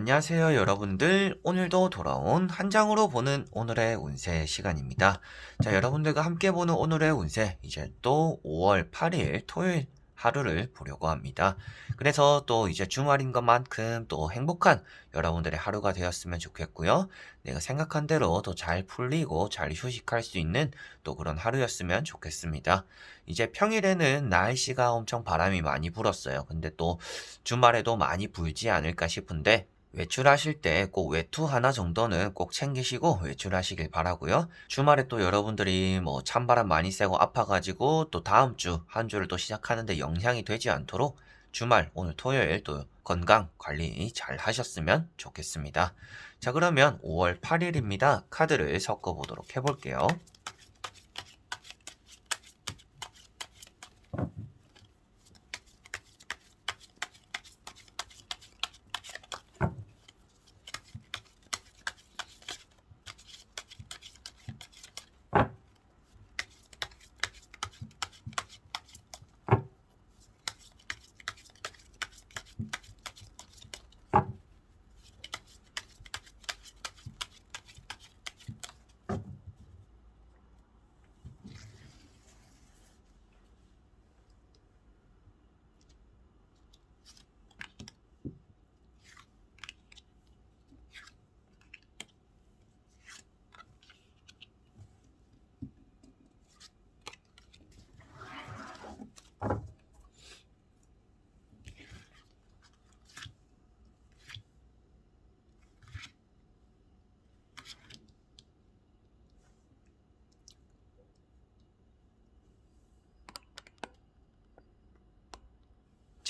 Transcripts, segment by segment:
안녕하세요 여러분들. 오늘도 돌아온 한 장으로 보는 오늘의 운세 시간입니다. 자 여러분들과 함께 보는 오늘의 운세 이제 또 5월 8일 토요일 하루를 보려고 합니다. 그래서 또 이제 주말인 것만큼 또 행복한 여러분들의 하루가 되었으면 좋겠고요. 내가 생각한 대로 더 잘 풀리고 잘 휴식할 수 있는 또 그런 하루였으면 좋겠습니다. 이제 평일에는 날씨가 엄청 바람이 많이 불었어요. 근데 또 주말에도 많이 불지 않을까 싶은데 외출하실 때 꼭 외투 하나 정도는 꼭 챙기시고 외출하시길 바라고요. 주말에 또 여러분들이 뭐 찬바람 많이 쐬고 아파가지고 또 다음 주 한 주를 또 시작하는데 영향이 되지 않도록 주말 오늘 토요일 또 건강 관리 잘 하셨으면 좋겠습니다. 자 그러면 5월 8일입니다. 카드를 섞어 보도록 해볼게요.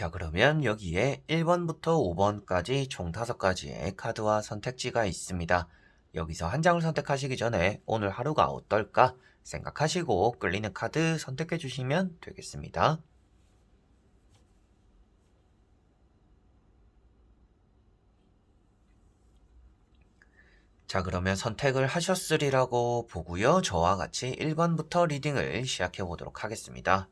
자, 그러면 여기에 1번부터 5번까지 총 5가지의 카드와 선택지가 있습니다. 여기서 한 장을 선택하시기 전에 오늘 하루가 어떨까 생각하시고 끌리는 카드 선택해 주시면 되겠습니다. 자, 그러면 선택을 하셨으리라고 보고요. 저와 같이 1번부터 리딩을 시작해 보도록 하겠습니다.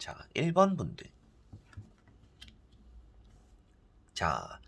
자, 1번 분들. 자,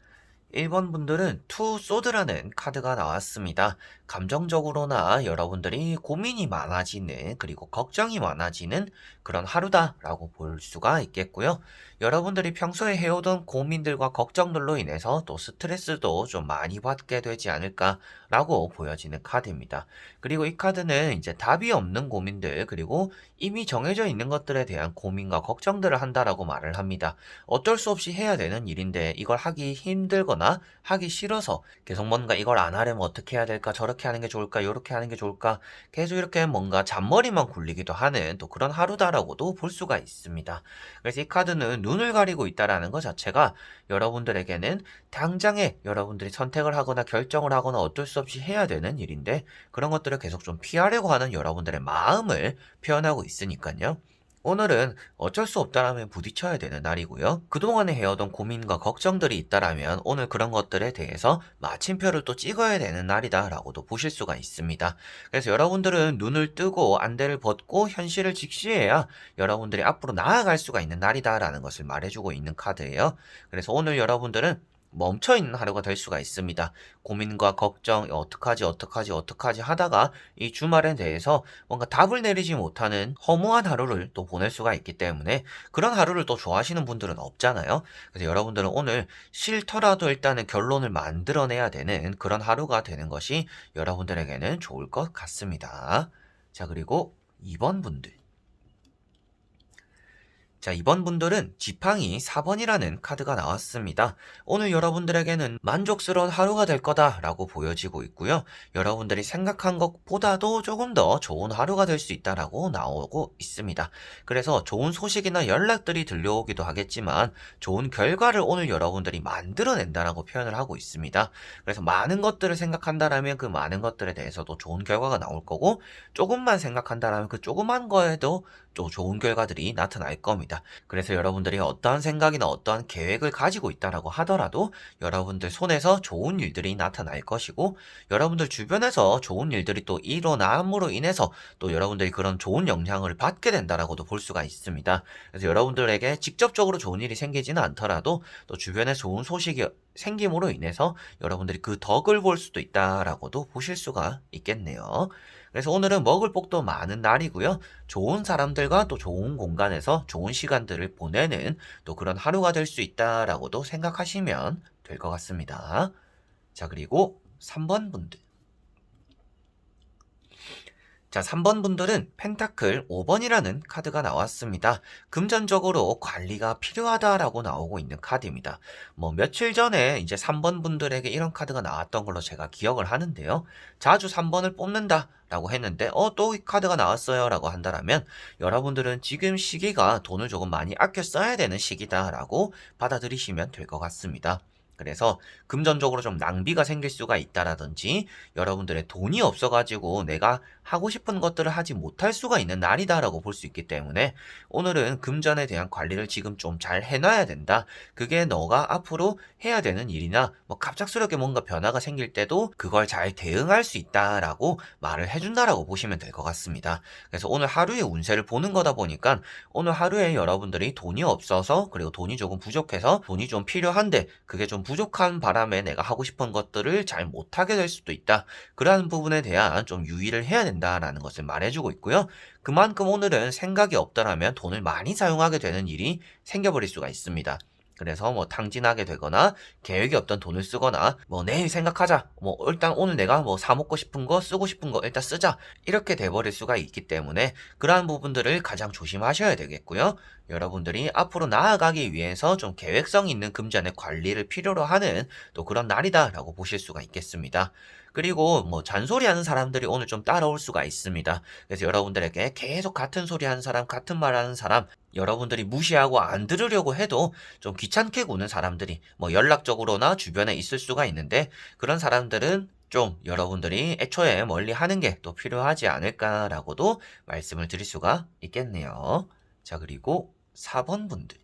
1번 분들은 투 소드라는 카드가 나왔습니다. 감정적으로나 여러분들이 고민이 많아지는 그리고 걱정이 많아지는 그런 하루다라고 볼 수가 있겠고요. 여러분들이 평소에 해오던 고민들과 걱정들로 인해서 또 스트레스도 좀 많이 받게 되지 않을까라고 보여지는 카드입니다. 그리고 이 카드는 이제 답이 없는 고민들 그리고 이미 정해져 있는 것들에 대한 고민과 걱정들을 한다라고 말을 합니다. 어쩔 수 없이 해야 되는 일인데 이걸 하기 힘들거나 하기 싫어서 계속 뭔가 이걸 안 하려면 어떻게 해야 될까 저렇게 하는 게 좋을까 이렇게 하는 게 좋을까 계속 이렇게 뭔가 잔머리만 굴리기도 하는 또 그런 하루다라고도 볼 수가 있습니다. 그래서 이 카드는 눈을 가리고 있다라는 것 자체가 여러분들에게는 당장에 여러분들이 선택을 하거나 결정을 하거나 어쩔 수 없이 해야 되는 일인데 그런 것들을 계속 좀 피하려고 하는 여러분들의 마음을 표현하고 있으니까요. 오늘은 어쩔 수 없다라면 부딪혀야 되는 날이고요. 그동안에 해오던 고민과 걱정들이 있다라면 오늘 그런 것들에 대해서 마침표를 또 찍어야 되는 날이다라고도 보실 수가 있습니다. 그래서 여러분들은 눈을 뜨고 안대를 벗고 현실을 직시해야 여러분들이 앞으로 나아갈 수가 있는 날이다라는 것을 말해주고 있는 카드예요. 그래서 오늘 여러분들은 멈춰 있는 하루가 될 수가 있습니다. 고민과 걱정, 어떡하지, 어떡하지, 어떡하지 하다가 이 주말에 대해서 뭔가 답을 내리지 못하는 허무한 하루를 또 보낼 수가 있기 때문에 그런 하루를 또 좋아하시는 분들은 없잖아요. 그래서 여러분들은 오늘 싫더라도 일단은 결론을 만들어내야 되는 그런 하루가 되는 것이 여러분들에게는 좋을 것 같습니다. 자, 그리고 2번 분들. 자, 이번 분들은 지팡이 4번이라는 카드가 나왔습니다. 오늘 여러분들에게는 만족스러운 하루가 될 거다라고 보여지고 있고요. 여러분들이 생각한 것보다도 조금 더 좋은 하루가 될 수 있다라고 나오고 있습니다. 그래서 좋은 소식이나 연락들이 들려오기도 하겠지만 좋은 결과를 오늘 여러분들이 만들어낸다라고 표현을 하고 있습니다. 그래서 많은 것들을 생각한다라면 그 많은 것들에 대해서도 좋은 결과가 나올 거고 조금만 생각한다라면 그 조그만 거에도 또 좋은 결과들이 나타날 겁니다. 그래서 여러분들이 어떠한 생각이나 어떠한 계획을 가지고 있다라고 하더라도 여러분들 손에서 좋은 일들이 나타날 것이고 여러분들 주변에서 좋은 일들이 또 일어남으로 인해서 또 여러분들이 그런 좋은 영향을 받게 된다라고도 볼 수가 있습니다. 그래서 여러분들에게 직접적으로 좋은 일이 생기지는 않더라도 또 주변에 좋은 소식이 생김으로 인해서 여러분들이 그 덕을 볼 수도 있다라고도 보실 수가 있겠네요. 그래서 오늘은 먹을 복도 많은 날이고요. 좋은 사람들과 또 좋은 공간에서 좋은 시간들을 보내는 또 그런 하루가 될 수 있다라고도 생각하시면 될 것 같습니다. 자, 그리고 3번 분들. 자, 3번 분들은 펜타클 5번이라는 카드가 나왔습니다. 금전적으로 관리가 필요하다라고 나오고 있는 카드입니다. 뭐 며칠 전에 이제 3번 분들에게 이런 카드가 나왔던 걸로 제가 기억을 하는데요. 자주 3번을 뽑는다. 라고 했는데 어 또 이 카드가 나왔어요 라고 한다라면 여러분들은 지금 시기가 돈을 조금 많이 아껴 써야 되는 시기다 라고 받아들이시면 될 것 같습니다. 그래서 금전적으로 좀 낭비가 생길 수가 있다라든지 여러분들의 돈이 없어가지고 내가 하고 싶은 것들을 하지 못할 수가 있는 날이다라고 볼 수 있기 때문에 오늘은 금전에 대한 관리를 지금 좀 잘 해놔야 된다. 그게 너가 앞으로 해야 되는 일이나 뭐 갑작스럽게 뭔가 변화가 생길 때도 그걸 잘 대응할 수 있다라고 말을 해준다라고 보시면 될 것 같습니다. 그래서 오늘 하루의 운세를 보는 거다 보니까 오늘 하루에 여러분들이 돈이 없어서 그리고 돈이 조금 부족해서 돈이 좀 필요한데 그게 좀 부 족한 바람에 내가 하고 싶은 것들을 잘 못하게 될 수도 있다. 그러한 부분에 대한 좀 유의를 해야 된다라는 것을 말해주고 있고요. 그만큼 오늘은 생각이 없다라면 돈을 많이 사용하게 되는 일이 생겨버릴 수가 있습니다. 그래서 뭐 탕진하게 되거나 계획이 없던 돈을 쓰거나 뭐 내일 생각하자 뭐 일단 오늘 내가 뭐 사 먹고 싶은 거 쓰고 싶은 거 일단 쓰자 이렇게 돼버릴 수가 있기 때문에 그러한 부분들을 가장 조심하셔야 되겠고요 여러분들이 앞으로 나아가기 위해서 좀 계획성 있는 금전의 관리를 필요로 하는 또 그런 날이다라고 보실 수가 있겠습니다. 그리고 뭐 잔소리 하는 사람들이 오늘 좀 따라올 수가 있습니다. 그래서 여러분들에게 계속 같은 소리 하는 사람, 같은 말 하는 사람, 여러분들이 무시하고 안 들으려고 해도 좀 귀찮게 구는 사람들이 뭐 연락적으로나 주변에 있을 수가 있는데 그런 사람들은 좀 여러분들이 애초에 멀리 하는 게 또 필요하지 않을까라고도 말씀을 드릴 수가 있겠네요. 자, 그리고 4번 분들.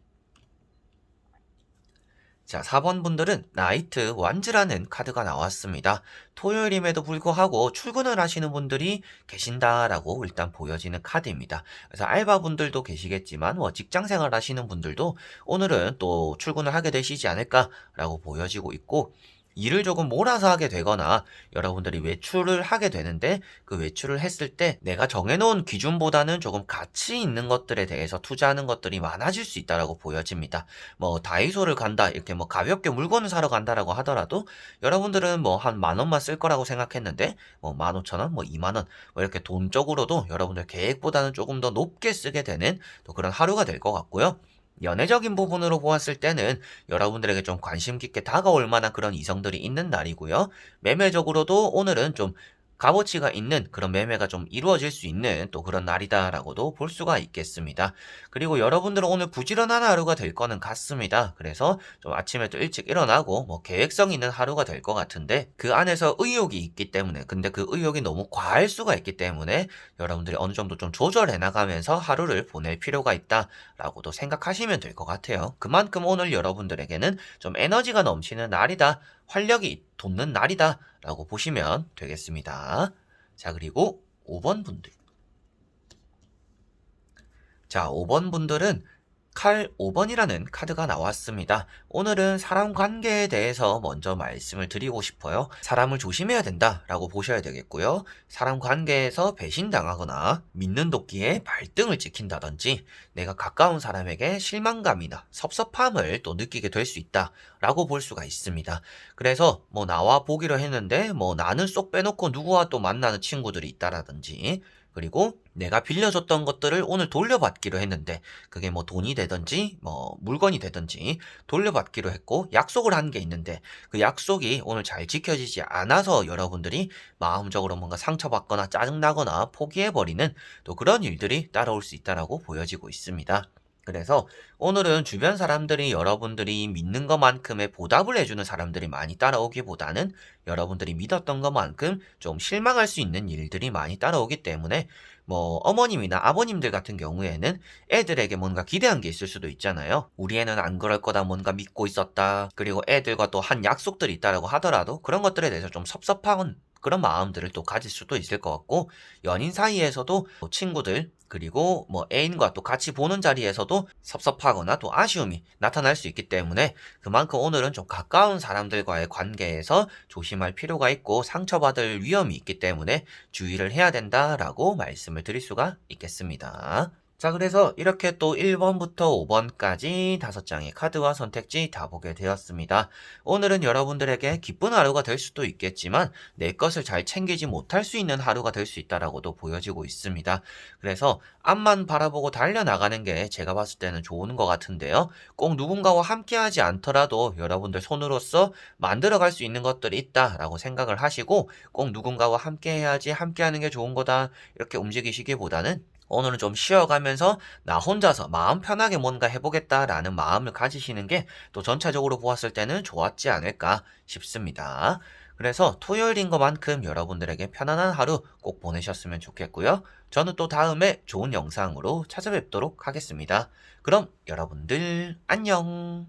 자, 4번 분들은 나이트 완즈라는 카드가 나왔습니다. 토요일임에도 불구하고 출근을 하시는 분들이 계신다라고 일단 보여지는 카드입니다. 그래서 알바 분들도 계시겠지만 뭐 직장 생활 하시는 분들도 오늘은 또 출근을 하게 되시지 않을까라고 보여지고 있고 일을 조금 몰아서 하게 되거나 여러분들이 외출을 하게 되는데 그 외출을 했을 때 내가 정해놓은 기준보다는 조금 가치 있는 것들에 대해서 투자하는 것들이 많아질 수 있다라고 보여집니다. 뭐 다이소를 간다 이렇게 뭐 가볍게 물건을 사러 간다라고 하더라도 여러분들은 뭐 한 만 원만 쓸 거라고 생각했는데 뭐 만 오천 원, 뭐 이만 원, 뭐 이렇게 돈적으로도 여러분들 계획보다는 조금 더 높게 쓰게 되는 또 그런 하루가 될 것 같고요. 연애적인 부분으로 보았을 때는 여러분들에게 좀 관심 깊게 다가올 만한 그런 이성들이 있는 날이고요. 매매적으로도 오늘은 좀 값어치가 있는 그런 매매가 좀 이루어질 수 있는 또 그런 날이다라고도 볼 수가 있겠습니다. 그리고 여러분들은 오늘 부지런한 하루가 될 거는 같습니다. 그래서 좀 아침에 또 일찍 일어나고 뭐 계획성 있는 하루가 될 것 같은데 그 안에서 의욕이 있기 때문에 근데 그 의욕이 너무 과할 수가 있기 때문에 여러분들이 어느 정도 좀 조절해 나가면서 하루를 보낼 필요가 있다라고도 생각하시면 될 것 같아요. 그만큼 오늘 여러분들에게는 좀 에너지가 넘치는 날이다. 활력이 돋는 날이다 라고 보시면 되겠습니다. 자 그리고 5번 분들 자 5번 분들은 칼 5번이라는 카드가 나왔습니다. 오늘은 사람 관계에 대해서 먼저 말씀을 드리고 싶어요. 사람을 조심해야 된다라고 보셔야 되겠고요. 사람 관계에서 배신당하거나 믿는 도끼에 발등을 찍힌다든지 내가 가까운 사람에게 실망감이나 섭섭함을 또 느끼게 될 수 있다라고 볼 수가 있습니다. 그래서 뭐 나와 보기로 했는데 뭐 나는 쏙 빼놓고 누구와 또 만나는 친구들이 있다라든지 그리고 내가 빌려줬던 것들을 오늘 돌려받기로 했는데 그게 뭐 돈이 되든지 뭐 물건이 되든지 돌려받기로 했고 약속을 한 게 있는데 그 약속이 오늘 잘 지켜지지 않아서 여러분들이 마음적으로 뭔가 상처받거나 짜증나거나 포기해버리는 또 그런 일들이 따라올 수 있다라고 보여지고 있습니다. 그래서 오늘은 주변 사람들이 여러분들이 믿는 것만큼의 보답을 해주는 사람들이 많이 따라오기보다는 여러분들이 믿었던 것만큼 좀 실망할 수 있는 일들이 많이 따라오기 때문에 뭐 어머님이나 아버님들 같은 경우에는 애들에게 뭔가 기대한 게 있을 수도 있잖아요. 우리 애는 안 그럴 거다 뭔가 믿고 있었다. 그리고 애들과 또 한 약속들이 있다라고 하더라도 그런 것들에 대해서 좀 섭섭한 그런 마음들을 또 가질 수도 있을 것 같고 연인 사이에서도 뭐 친구들 그리고 뭐 애인과 또 같이 보는 자리에서도 섭섭하거나 또 아쉬움이 나타날 수 있기 때문에 그만큼 오늘은 좀 가까운 사람들과의 관계에서 조심할 필요가 있고 상처받을 위험이 있기 때문에 주의를 해야 된다라고 말씀을 드릴 수가 있겠습니다. 자, 그래서 이렇게 또 1번부터 5번까지 다섯 장의 카드와 선택지 다 보게 되었습니다. 오늘은 여러분들에게 기쁜 하루가 될 수도 있겠지만 내 것을 잘 챙기지 못할 수 있는 하루가 될 수 있다라고도 보여지고 있습니다. 그래서 앞만 바라보고 달려나가는 게 제가 봤을 때는 좋은 것 같은데요. 꼭 누군가와 함께하지 않더라도 여러분들 손으로서 만들어갈 수 있는 것들이 있다라고 생각을 하시고 꼭 누군가와 함께해야지 함께하는 게 좋은 거다 이렇게 움직이시기보다는 오늘은 좀 쉬어가면서 나 혼자서 마음 편하게 뭔가 해보겠다라는 마음을 가지시는 게 또 전체적으로 보았을 때는 좋았지 않을까 싶습니다. 그래서 토요일인 것만큼 여러분들에게 편안한 하루 꼭 보내셨으면 좋겠고요. 저는 또 다음에 좋은 영상으로 찾아뵙도록 하겠습니다. 그럼 여러분들 안녕!